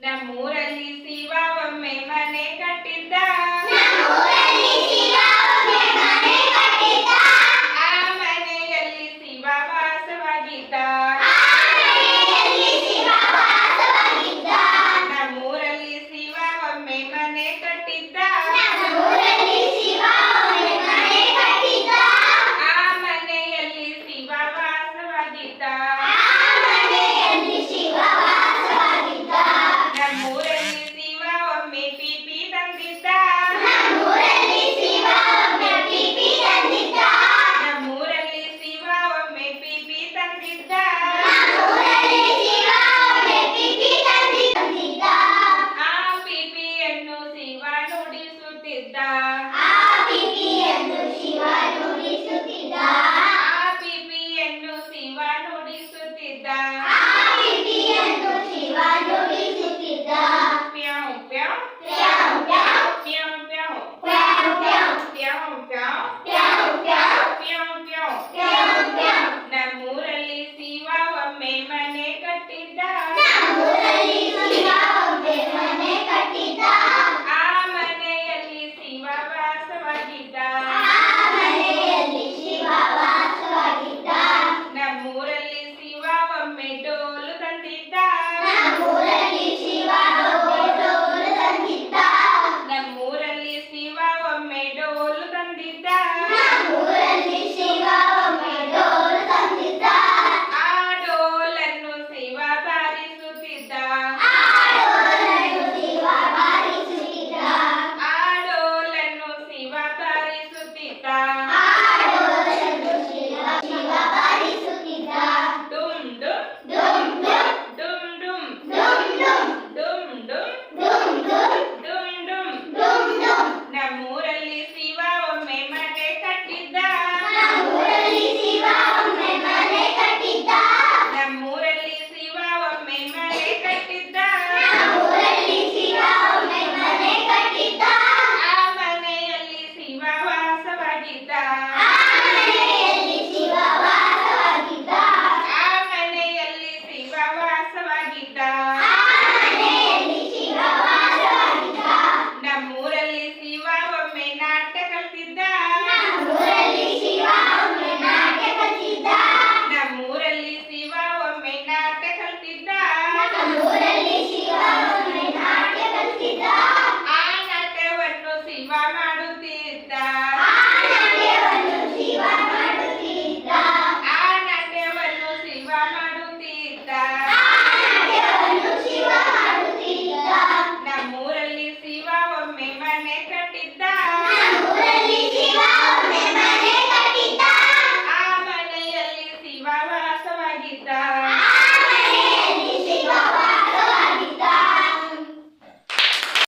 ನಮ್ಮೂರಲ್ಲಿ ಶಿವ ಒಮ್ಮೆ ಮನೆ ಕಟ್ಟಿದ್ದ ನುಡಿಸುತ್ತಿದ್ದ. ಆ ಪಿಪಿ ಎಂದು ಶಿವ ನುಡಿಸುತ್ತಿದ್ದ. ಆ ಪಿಪಿ ಎಂದು ಶಿವ ನುಡಿಸುತ್ತಿದ್ದ. ಆ ಪಿಪಿ ಎಂದು ಶಿವ ಮಾಡಿದ guys.